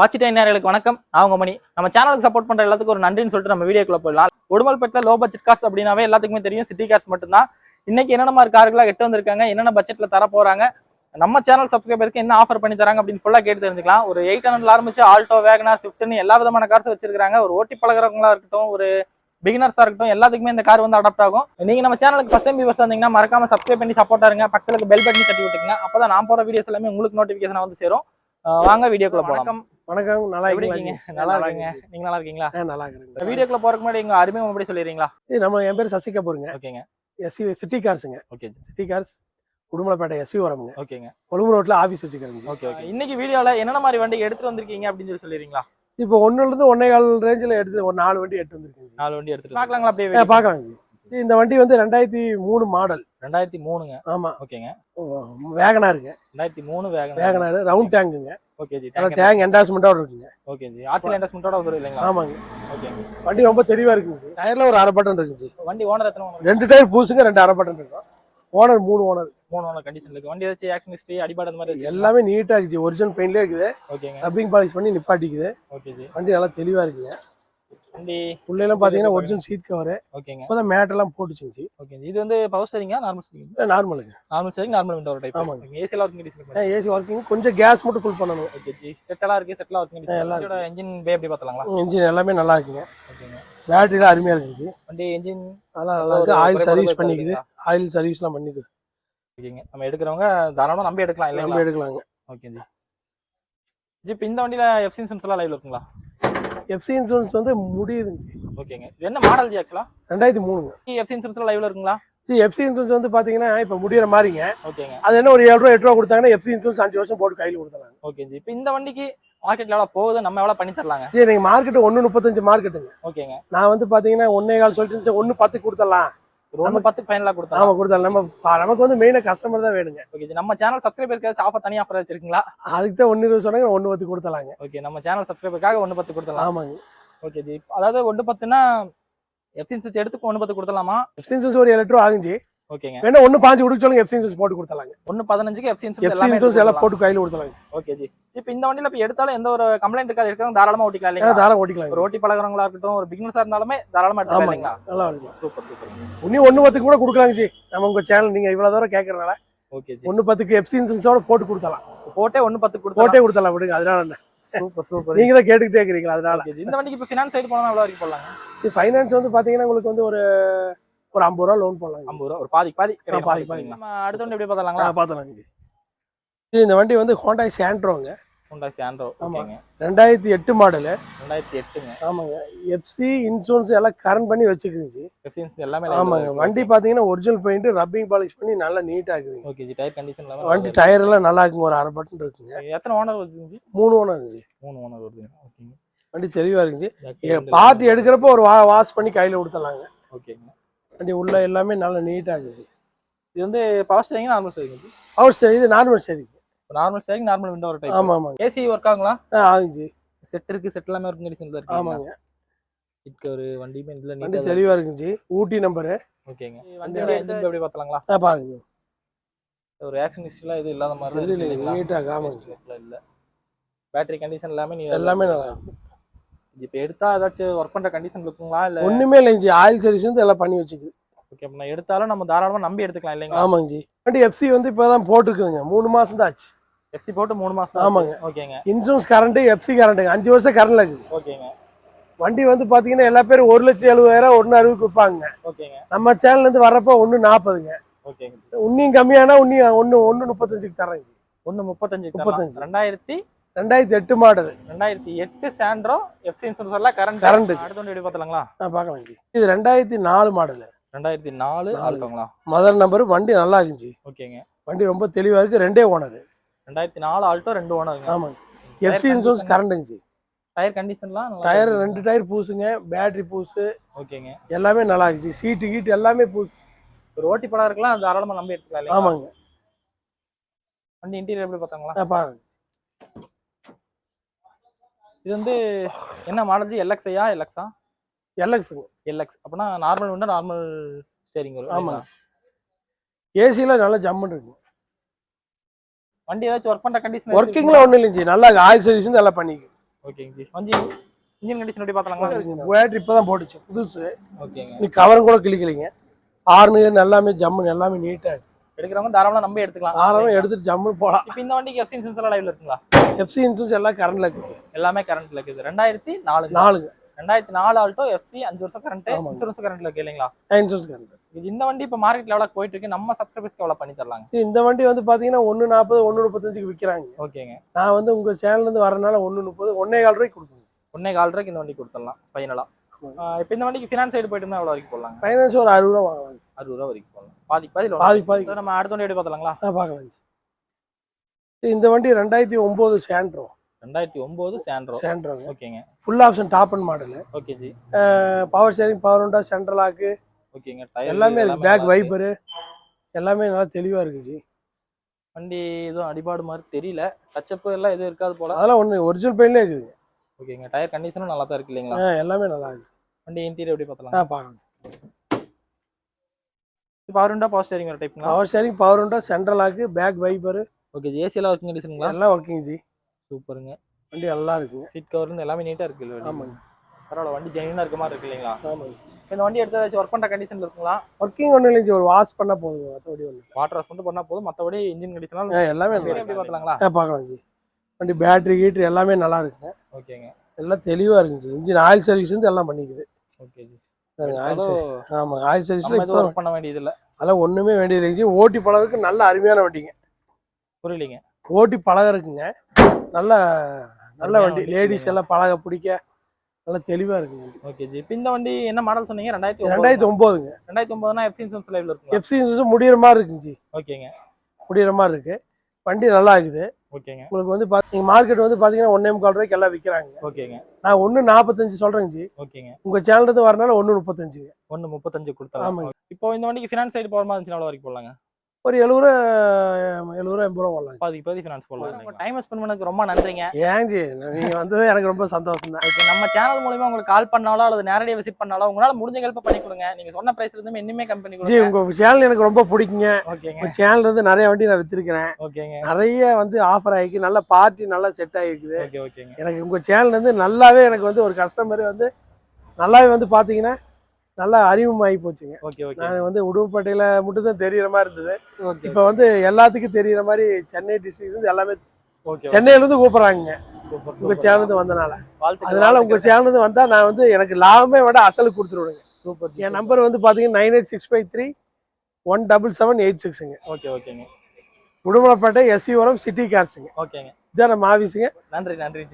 வாட்சிட்ட நேர்களுக்கு வணக்கம். அவங்க மணி. நம்ம சேனலுக்கு சப்போர்ட் பண்ற எல்லாத்துக்கும் ஒரு நன்றின்னு சொல்லிட்டு நம்ம வீடியோக்குள்ள போயிடலாம். உடுமல்பேட்டில் லோ பட்ஜெட் கார்ஸ் அப்படின்னாவே எல்லாத்துக்குமே தெரியும். சிட்டி கார்ஸ் மட்டும்தான். இன்னைக்கு என்னென்ன மாதிரி கார்களாக எட்டு வந்திருக்காங்க? என்னென்ன பட்ஜெட்ல தர போறாங்க? நம்ம சேனல் சப்ஸ்கிரைபருக்கு என்ன ஆஃபர் பண்ணி தராங்க அப்படின்னு ஃபுல்லா கேட்டு தெரிஞ்சுக்கலாம். ஒரு எயிட் ஹண்ட்ரட்ல ஆரம்பிச்சு ஆல்டோ வேகனார் ஸ்விஃப்ட்னு எல்லா விதமான கார்ஸ் வச்சிருக்காங்க ஒரு ஓட்டி பழகிறவங்களா இருக்கட்டும் ஒரு பிகினர்ஸா இருக்கட்டும் எல்லாத்துக்குமே இந்த கார் வந்து அடாப்ட் ஆகும். நீங்க நம்ம சேனலுக்கு ஃபர்ஸ்ட் டைம் வியூவர்ஸ் வந்தீங்கன்னா மறக்காம சப்ஸ்கிரைப் பண்ணி சப்போர்ட்டா இருங்க. பக்கத்துல பெல் பட்டன் தட்டி விட்டுங்க அப்பதான் நான் போற வீடியோஸ் எல்லாமே உங்களுக்கு நோட்டிபிகேஷன் வந்து சேரும். வாங்க வீடியோக்குள்ள போகலாம். வணக்கம். நல்லா? இருக்கீங்க? நல்லா இருக்கீங்க. நீங்க நல்லா இருக்கீங்களா? நல்லா இருக்கிறேங்க. வீடியோக்குள்ள போறதுக்கு முன்னாடி எங்க அறிமுகம் எப்படி சொல்லிடுறீங்களா? நம்ம என் பேர் சசி கபூருங்க ஓகேங்க SC city கார்ஸுங்க. Okay. City cars Udumalaipettai SC வரமுங்க ஓகேங்க. கொழும்பு ரோட்ல ஆஃபீஸ் வச்சுக்கிறேங்க. Okay okay. இன்னைக்கு வீடியோல என்னென்ன மாதிரி வண்டி எடுத்துட்டு வந்திருக்கீங்க அப்படின்னு சொல்லி சொல்லிடுறீங்களா? இப்போ ஒண்ணுல இருந்து ஒன்னே கால் ரேஞ்சில் எடுத்து ஒரு நாலு வண்டி எடுத்து வந்திருக்கேங்க. நாலு வண்டி எடுத்துட்டு பார்க்கலாங்களா அப்படியே பார்க்கலாங்க. இந்த வண்டி வந்து ரெண்டாயிரத்தி மூணு மாடல். ரெண்டாயிரத்தி மூணுங்க. ஆமா. ஓகேங்க. வேகனாருங்க ரெண்டாயிரத்தி மூணு வேகன் வேகனாரு ரவுண்ட் டேங்குங்க. ஓகே ஜி டேங்க் இருக்குங்க. ஓகே ஜி ஆர்சி இன்வெஸ்ட்மெண்ட்டோட வந்துரும் இல்லைங்களா? ஆமாங்க. ஓகேங்க வண்டி ரொம்ப தெளிவா இருக்குங்க டயர்ல ஒரு அரை பட்டன் இருக்குங்க வண்டி ஓனர் எத்தனை? ரெண்டு டயர் பூசுங்க ரெண்டு அரை பட்டன் இருக்கும். ஓனர் மூணு ஓனர் மூணு ஓனர் கண்டிஷன் இருக்கு. வண்டி ஏதாச்சும் ஆக்சிடென்ட் ஹிஸ்டரி அடிபாடு அந்த மாதிரி எல்லாமே எல்லாமே நீட்டா இருக்குச்சு ஒரிஜினல் பெயிண்ட்லேயே இருக்குது. ஓகேங்க ரப்பிங் பாலிஷ் பண்ணி நிப்பாட்டிக்குது. ஓகே ஜி வண்டி நல்லா தெளிவா இருக்குங்க. வண்டி உள்ளெல்லாம் பாத்தீங்கன்னா ஒரிஜினல் சீட் கவர் ஓகேங்க. இப்போதான் மேட் எல்லாம் போட்டுச்சுங்க ஓகே இது வந்து பவர் ஸ்டேரிங்கா normal steering நார்மலுங்க normal steering normal window type ஆமாங்க. ஏசில ஒர்க்கிங் கண்டிஷன் ஏசி ஒர்க்கிங் கொஞ்சம் கேஸ் மட்டும் ஃபுல் பண்ணணும். ஓகே ஜி செட்டலா இருக்கு செட்டலா ஒர்க்கிங் எல்லாம் இன்ஜின் பே எப்படி பார்த்தலாங்களா இன்ஜின் எல்லாமே நல்லா இருக்குங்க. ஓகேங்க. பேட்டரிலாம் அருமையா இருக்குங்க. வண்டி இன்ஜின் அதெல்லாம் நல்லா இருக்கு. ஆயில் சர்வீஸ் பண்ணிக்குது. ஆயில் சர்வீஸ்லாம் பண்ணிக்குது. ஓகேங்க. நம்ம எடுக்கிறவங்க தாராளமா நம்பி எடுக்கலாம் நம்ம இல்லைங்களா எடுக்கலாங்க. ஓகே ஜி ஜி இப்போ இந்த வண்டியில எஃப்சி இன்சூரன்ஸ் எல்லாம் லைவ்ல இருக்குங்களா? எஃப்சி இன்சூரன்ஸ் வந்து முடியுதுங்க. ஓகேங்க. இது என்ன மாடல் ஜி ஆக்சுவலா ரெண்டாயிரத்தி மூணுங்க. எஃப்சி இன்சூரன்ஸ் லைவ்ல இருக்குங்களா? எஃப்சி இன்சூரன்ஸ் வந்து பாத்தீங்கன்னா இப்போ முடியிற மாதிரிங்க. ஓகேங்க. அது என்ன ஒரு ஏழு ரூபா எட்டு ரூபா கொடுத்தாங்கன்னா எஃப்சி இன்சூரன்ஸ் அஞ்சு வருஷம் போட்டு கையில் கொடுத்துறாங்க ஓகே ஜி. இப்போ இந்த வண்டிக்கு மார்க்கெட்ல எவ்வளவு போகுது நம்ம எவ்வளவு பண்ணி தரலாங்க? சரி நீங்க மார்க்கெட் ஒன்று முப்பத்தஞ்சு மார்க்கெட்டுங்க ஓகேங்க. நான் வந்து பாத்தீங்கன்னா ஒன்னே கால் சொல்லிட்டு ஒன்று பத்து கொடுத்துடலாம். ஒன்று பத்துக்கு ஃபைனலா கொடுத்தா. ஆமா கொடுத்துடலாம் நம்ம நமக்கு வந்து மெயினாக கஸ்டமர் தான் வேணுங்க. ஓகே நம்ம சேனல் சப்ஸ்கிரைபருக்கு ஏதாச்சும் ஆஃபர் தனி ஆஃபர் வச்சிருக்கீங்களா அதுக்கு தான் ஒன்று இருபது சொன்னாங்க ஒன்று பத்து கொடுத்துடலாங்க ஓகே நம்ம சேனல் சப்ஸ்கிரைபருக்காக ஒன்று பத்து கொடுத்தலாம். ஆமாங்க. ஓகே ஜி அதாவது ஒன்று பத்துனா எஃப்சி இன்சூரன்ஸ் எடுத்து ஒன்று பத்து கொடுத்தலாமா? எஃப்சி இன்சூரன்ஸ் ஒரு ஏழு ரூபா ஆகுச்சு ஓகேங்க. வேணா ஒன்று பாஞ்சு கொடுக்க சொல்லுங்க எஃப்சி இன்சூரன்ஸ் போட்டு கொடுத்துடலாங்க. ஒன்று பதினஞ்சுக்கு எஃப்சி இன்சூரன்ஸ் எஃப்சி எல்லாமே இன்சூரன்ஸ் எல்லாம் எடுத்து போட்டு கையில் கொடுத்துடலாங்க. ஓகே ஜி. இப்போ இந்த வண்டியில இப்போ எடுத்தாலும் எந்த ஒரு கம்ப்ளைண்ட் இருக்காது. எடுக்கிறவங்க தாராளமா ஓட்டிக்கலாம் இல்லைங்களா? தாராளம் ஓட்டிக்கலாங்க. ஒரு ஓட்டி பழகிறவங்களா இருக்கட்டும் ஒரு பிகினர்ஸா இருந்தாலுமே தாராளமா எடுத்துக்கலாம் இல்லைங்களா? நல்லா ஓட்டிக்கலாம் சூப்பர் சூப்பர். இன்னும் ஒன்று பத்துக்கு கூட கொடுக்கலாங்க ஜி. நம்ம உங்க சேனல் நீங்க இவ்வளவு தூரம் கேட்கறனால ஓகே ஜி. ஒன்று பத்துக்கு எஃப்சி இன்சூரன்ஸோட போட்டு கொடுத்தலாம் போட்டே ஒன்று பத்து கொடுத்தோம் போட்டே கொடுத்தலாம் விடுங்க. அதனால என்ன? Super super. நீங்க தான் கேட்டுக்கிட்டே இருக்கிறீங்களா? அதனால. இந்த வண்டிக்கு இப்போ ஃபினான்ஸ் சைடு போனா எவ்வளோ வரைக்கும் இது ஃபைனான்ஸ் வந்து பாத்தீங்கன்னா உங்களுக்கு வந்து ஒரு ஒரு ஐம்பது ரூபா லோன் போடலாங்க. ஐம்பது ரூபா ஒரு பாதி பாதி. பாதி, பாதி. நம்ம அடுத்த வண்டி எப்படி பார்த்தலாங்களா பார்த்தலாங்க ஜி இது இந்த வண்டி வந்து ஹோண்டாய் சாண்ட்ரோங்க ஹோண்டா சாண்ட்ரோ ஆமா. ஓகேங்க. ரெண்டாயிரத்தி எட்டு மாடலு ரெண்டாயிரத்தி எட்டுங்க. ஆமாங்க. எஃப்சி இன்சூரன்ஸ் எல்லாம் கரண்ட் பண்ணி வச்சுக்குதுங்க. ஜி எஃப்சிஎன்ஸ் எல்லாமே ஆமாங்க. வண்டி பாத்தீங்கன்னா ஒரிஜினல் பெயிண்ட் ரப்பிங் பாலிஷ் பண்ணி நல்லா நீட்டா இருக்குதுங்க. ஓகே ஜி டயர் கண்டிஷன் எல்லாமே வண்டி டயர் எல்லாம் நல்லா இருக்குங்க. ஒரு அரை பட்டன் இருக்குங்க. எத்தனை ஓனர் வருதுங்க? மூணு ஓனர் இருக்குங்க மூணு ஓனர் வருதுங்க. ஓகேங்க வண்டி தெளிவா இருக்குங்க. Back end பார்ட்டி எடுக்கிறப்போ ஒரு வா வாஷ் பண்ணி கையில கொடுத்துடலாங்க. ஓகேங்க வண்டி உள்ள எல்லாமே நல்லா நீட்டா இருக்குது. இது வந்து பவர் ஸ்டேரிங் நார்மல் ஸ்டேரிங் அவர் சரி இது? நார்மல் சரி நார்மல் ஸ்டேரிங் நார்மல் விண்டோ ஒரு டைப் ஆமா ஆமாங்க. ஏசி ஒர்க் ஆகுங்களா? ஆ ஆகுங்க. ஜி செட் இருக்கு செட் எல்லாமே இருக்கு கண்டிஷன் தான் இருக்கு ஆமாங்க. இதுக்கு ஒரு வண்டியுமே இதுல வண்டி தெளிவா இருக்குங்க. ஜி ஊட்டி நம்பரு ஓகேங்க. வண்டியோட இன்ஜின் எப்படி பார்த்தலாங்களா? ஆ பாருங்க. ஒரு ஆக்ஷன் ஹிஸ்ட்ரிலாம் இது இல்லாத மாதிரி தான் இது இருக்கு இல்லைங்க. இல்லைங்களா? நீட்டா ஆமாங்க இல்ல பேட்டரி கண்டிஷன் எல்லாமே நீ எல்லாமே நல்லா இருக்கு. இப்போ எடுத்தா ஏதாச்சும் ஒர்க் பண்ற கண்டிஷன் இருக்குங்களா? இல்ல ஒண்ணுமே இல்லைங்க ஜி ஆயில் சர்வீஸ் வந்து எல்லாம் பண்ணி வச்சுக்குது. ஓகே அப்ப நான் எடுத்தாலும் நம்ம தாராளமா நம்பி எடுத்துக்கலாம் இல்லைங்களா? ஆமாங்க ஜி வண்டி எஃப்சி வந்து இப்பதான் போட்டுருக்குதுங்க. மூணு மாசம் தான் ஆச்சு. எஃப்சி போட்டு மூணு மாசம் தான் ஆமாங்க. ஓகேங்க இன்சூரன்ஸ் கரண்ட் எஃப்சி கரண்ட்டுங்க அஞ்சு வருஷம் கரண்ட்ல இருக்குது. ஓகேங்க வண்டி வந்து பாத்தீங்கன்னா எல்லா பேரும் ஒரு லட்சம் எழுபதாயிரம் ஒன்னு அறுபதுக்கு விற்பாங்க. ஓகேங்க நம்ம சேனல்ல இருந்து வர்றப்ப ஒன்னு நாற்பதுங்க ஓகேங்க உன்னியும் கம்மியானா உன்னியும் ஒன்னு ஒன்னு முப்பத்தஞ்சுக்கு தரேங்க ஒன்னு முப்பத்தஞ்சு முப்பத்தஞ்சு. ரெண்டாயிரத்தி ரெண்டாயிரத்தி எட்டு மாடல். ரெண்டாயிரத்தி எட்டு சாண்ட்ரோ எஃப்சி இன்சூரன்ஸ் எல்லாம் கரண்ட் Current. அடுத்த வண்டி எப்படி பார்த்தலாங்களா நான் பார்க்கலாம் இது ரெண்டாயிரத்தி நாலு மாடல். ரெண்டாயிரத்தி நாலு. ஆல்டோங்களா மதர் நம்பர் வண்டி நல்லா இருந்துச்சு ஓகேங்க. வண்டி ரொம்ப தெளிவா இருக்கு ரெண்டே ஓனர். ரெண்டாயிரத்தி நாலு ஆல்டோ ரெண்டு ஓனருங்க. ஆமாங்க. எஃப்சி இன்சூரன்ஸ் கரண்ட்டுங்க ஜி. டயர் கண்டிஷன்லாம் டயர். ரெண்டு டயர் பூசுங்க பேட்டரி பூசு. ஓகேங்க. எல்லாமே நல்லா இருந்துச்சு சீட்டு கீட்டு எல்லாமே பூசு. ஒரு ஓட்டி படம் இருக்கலாம் தாராளமா நம்பி எடுத்துக்கலாம்? ஆமாங்க. வண்டி இன்டீரியர் எப்படி பார்த்தாங்களா? பாருங்க. இது வந்து என்ன மாடல் எல்எக்ஸ்ஐயா எல்எக்ஸா எல்எக்ஸுங்க எல்எக்ஸ் அப்படின்னா நார்மல் உண்டா நார்மல் ஸ்டேரிங் வரும். இல்லைங்களா? ஏசில நல்லா ஜம்முன்னு இருக்கு வண்டி ஏதாச்சும் ஒர்க் பண்ற கண்டிஷன் ஒர்க்கிங்ல ஒன்றும் இல்லைங்க நல்லா ஆயில் சர்வீஸ் வந்து எல்லாம் பண்ணிக்கு ஓகேங்க ஜி. வண்டி இன்ஜின் கண்டிஷன் எப்படி பார்த்தலாங்களா பேட்டரி இப்பதான் போட்டுச்சு புதுசு. ஓகேங்க நீ கவரும் கூட கிளிக்கலைங்க ஆறுனு எல்லாமே ஜம்முன்னு எல்லாமே நீட்டா இருக்கு. எடுக்கிறவங்க தாராளமா நம்பி எடுத்துக்கலாம். ஆரம்பம் எடுத்துட்டு ஜம்முன்னு போலாம். இப்போ இந்த வண்டிக்கு எஃப்சி இன்சூரன்ஸ் எல்லாம் லைவ்ல இருக்குங்களா? எஃப்சி இன்சூரன்ஸ் எல்லாம் கரண்ட்ல இருக்கு எல்லாமே கரண்ட்ல இருக்குது. ரெண்டாயிரத்தி நாலு நாலுங்க. ரெண்டாயிரத்தி நாலு ஆல்டோ எஃப்சி அஞ்சு வருஷம் கரண்ட். இன்சூரன்ஸ் கரண்ட்ல இருக்கு இல்லைங்களா? இன்சூரன்ஸ் கரண்ட் இந்த வண்டி இப்போ மார்க்கெட்ல எவ்வளவு போயிட்டு இருக்கு. நம்ம சப்ஸ்கிரைபர்ஸ்க்கு எவ்வளவு பண்ணி தரலாங்க? இந்த வண்டி வந்து பாத்தீங்கன்னா ஒன்னு நாற்பது ஒன்னு முப்பத்தஞ்சுக்கு விற்கிறாங்க ஓகேங்க. நான் வந்து உங்க சேனல்ல இருந்து வரனால ஒன்னு முப்பது ஒன்னே கால் ரூபாய்க்கு கொடுப்பேன் ஒன்னே கால் ரூபாய்க்கு இந்த வண்டி கொடுத்துடலாம் ஃபைனலா இப்போ இந்த வண்டிக்கு ஃபினான்ஸ் சைடு போயிட்டு எவ்வளவு வரைக்கும் போடலாங்க? ஃபைனான்ஸ் ஒரு அறுபது ரூபா வாங்கலாம். அறுபது ரூபா வரைக்கும் போடலாம். பாதி பாதி. பாதி பாதி. நம்ம அடுத்த வண்டி பார்த்தலாங்களா பார்க்கலாம். இந்த வண்டி ரெண்டாயிரத்தி ஒன்பது சேண்ட்ரோ ரெண்டாயிரத்தி ஒன்பது சாண்ட்ரோ சேண்ட்ரோங்க ஓகேங்க. Full option top end model okay G. Power steering power உண்டா சென்ட்ரல் லாக்கு ஓகேங்க. எல்லாமே இருக்கு. பேக். வைப்பரு எல்லாமே நல்லா தெளிவா இருக்கு ஜி. வண்டி எதுவும் அடிபாடு மாதிரி தெரியல. டச்சப் எல்லாம் எதுவும் இருக்காது போல. அதெல்லாம் ஒன்று ஒரிஜினல் பெயின்லேயே இருக்குது. ஓகேங்க. டயர் கண்டிஷனும் நல்லா தான் இருக்கு இல்லைங்களா? எல்லாமே நல்லா இருக்கு. வண்டி இன்டீரியர் எப்படி பார்த்தலாம் ஆ பார்க்கலாம். இப்போ அவருண்டா பவர் ஸ்டேரிங் வர டைப்ங்களா பவர் ஷேரிங் பவர் உண்டா central lock back wiper okay AC எல்லாம் ஒர்க்கிங் கண்டிஷனுங்களா எல்லாம் ஒர்க்கிங் ஜி சூப்பருங்க வண்டி நல்லா இருக்குங்க. சீட் கவர் இருந்து எல்லாமே நீட்டா இருக்கு இல்ல ஆமாங்க. பரவாயில்ல வண்டி ஜெனியூனா இருக்க மாதிரி இருக்கு இல்லைங்களா? ஆமாங்க. இந்த வண்டி எடுத்து ஏதாச்சும் ஒர்க் பண்ற கண்டிஷன்ல இருக்குங்களா? ஒர்க்கிங் ஒன்றும் இல்லைங்க ஒரு வாஷ் பண்ணால் போதுங்க மற்றபடி ஒன்று வாட்டர் வாஷ் மட்டும் பண்ணா போதும் மத்தபடி இன்ஜின் கண்டிஷன் எல்லாமே நல்லா எப்படி இருக்கு. பார்த்தலாங்களா ஆ பார்க்கலாம் ஜி வண்டி பேட்டரி கீட்ரு எல்லாமே நல்லா இருக்குங்க. ஓகேங்க எல்லாம் தெளிவா இருக்குங்க ஜி இன்ஜின் ஆயில் சர்வீஸ் வந்து எல்லாம் பண்ணிக்குது. ஓகே பாருங்க ஆயில் ஆமாங்க ஆயில் சர்வீஸ்ல இப்போ பண்ண வேண்டியது இல்ல அதெல்லாம் ஒண்ணுமே வேண்டியது ஜி ஓட்டி பழகிறதுக்கு நல்ல அருமையான வண்டிங்க. புரியலீங்க. ஓட்டி பழகிறதுக்குங்க. நல்ல நல்ல வண்டி. லேடிஸ்? எல்லாம் பழக பிடிக்க நல்லா தெளிவா இருக்குங்க. ஓகே ஜி இப்போ இந்த வண்டி என்ன மாடல் சொன்னீங்க? ரெண்டாயிரத்தி ரெண்டாயிரத்தி ஒன்பதுங்க ரெண்டாயிரத்தி ஒன்பதுனா எஃப்சி இன்சூரன்ஸ் லைவ்ல இருக்குங்களா எஃப்சி இன்சூரன்ஸ் முடியிற மாதிரி இருக்குங்க ஜி ஓகேங்க முடியிற மாதிரி இருக்கு. வண்டி நல்லா இருக்குது. ஓகேங்க. உங்களுக்கு வந்து பாத்தீங்க மார்க்கெட் வந்து பாத்தீங்கன்னா ஒன்னே முக்கால் ரூபாய்க்கு எல்லாம் விற்கிறாங்க ஓகேங்க. நான் ஒன்று நாற்பத்தஞ்சு சொல்றேங்க ஜி. ஓகேங்க. உங்க சேனல் வரனால ஒன்று முப்பத்தஞ்சு. ஒன்னு முப்பத்தஞ்சு ஆமாங்க. இப்போ இந்த வண்டிக்கு ஃபினான்ஸ் சைடு போகிற மாதிரி இருந்துச்சுன்னா எவ்வளோ வரைக்கும் போடலாங்க? ஒரு எழுபது ரூபா எழுபது ரூபா எண்பது ரூபா வரலாங்க பாதி பாதி ஃபினான்ஸ் போடலாம். டைம் ஸ்பெண்ட் பண்ணதுக்கு ரொம்ப நன்றிங்க. ஏன் ஜி நீங்க வந்தது எனக்கு ரொம்ப சந்தோஷம் தான். இப்போ நம்ம சேனல் மூலமா உங்களுக்கு கால் பண்ணாலோ அல்லது நேரடியாக விசிட் பண்ணாலோ உங்களால முடிஞ்ச ஹெல்ப் பண்ணி கொடுங்க. நீங்க சொன்ன பிரைஸ்ல இருந்து இன்னுமே கம்பெனி ஜி கொடுங்க. உங்க சேனல் எனக்கு ரொம்ப பிடிக்குங்க. ஓகேங்க. உங்க சேனல் இருந்து நிறைய வண்டி நான் வித்திருக்கிறேன். ஓகேங்க. நிறைய வந்து ஆஃபர் ஆகிருக்கு நல்ல பார்ட்டி நல்லா செட் ஆகிருக்குது. ஓகே ஓகேங்க. எனக்கு உங்க சேனல் வந்து நல்லாவே எனக்கு வந்து ஒரு கஸ்டமர் வந்து நல்லாவே வந்து பாத்தீங்கன்னா நல்லா அறிமுகமாகி போச்சுங்க. நான் வந்து உடுமப்பேட்டையில மட்டும் தான் தெரியற மாதிரி இருந்தது. இப்போ வந்து எல்லாத்துக்கும் தெரியற மாதிரி சென்னை டிஸ்ட்ரிக்ட் இருந்து எல்லாமே சென்னையில இருந்து கூப்பிடுறாங்க. சூப்பர் உங்க சேனல் இருந்து வந்தனால. அதனால உங்க சேனல் இருந்து வந்தா நான் வந்து எனக்கு லாபமே விட அசலுக்கு கொடுத்துருவேங்க. சூப்பர் என் நம்பர் வந்து பாத்தீங்கன்னா nine eight six five three one double seven eight சிக்ஸுங்க okay ஓகேங்க. உடுமலைப்பேட்டை எஸ்சி வரம் சிட்டி கார்ஸுங்க ஓகேங்க. இதான் நம்ம ஆஃபீஸுங்க நன்றி நன்றி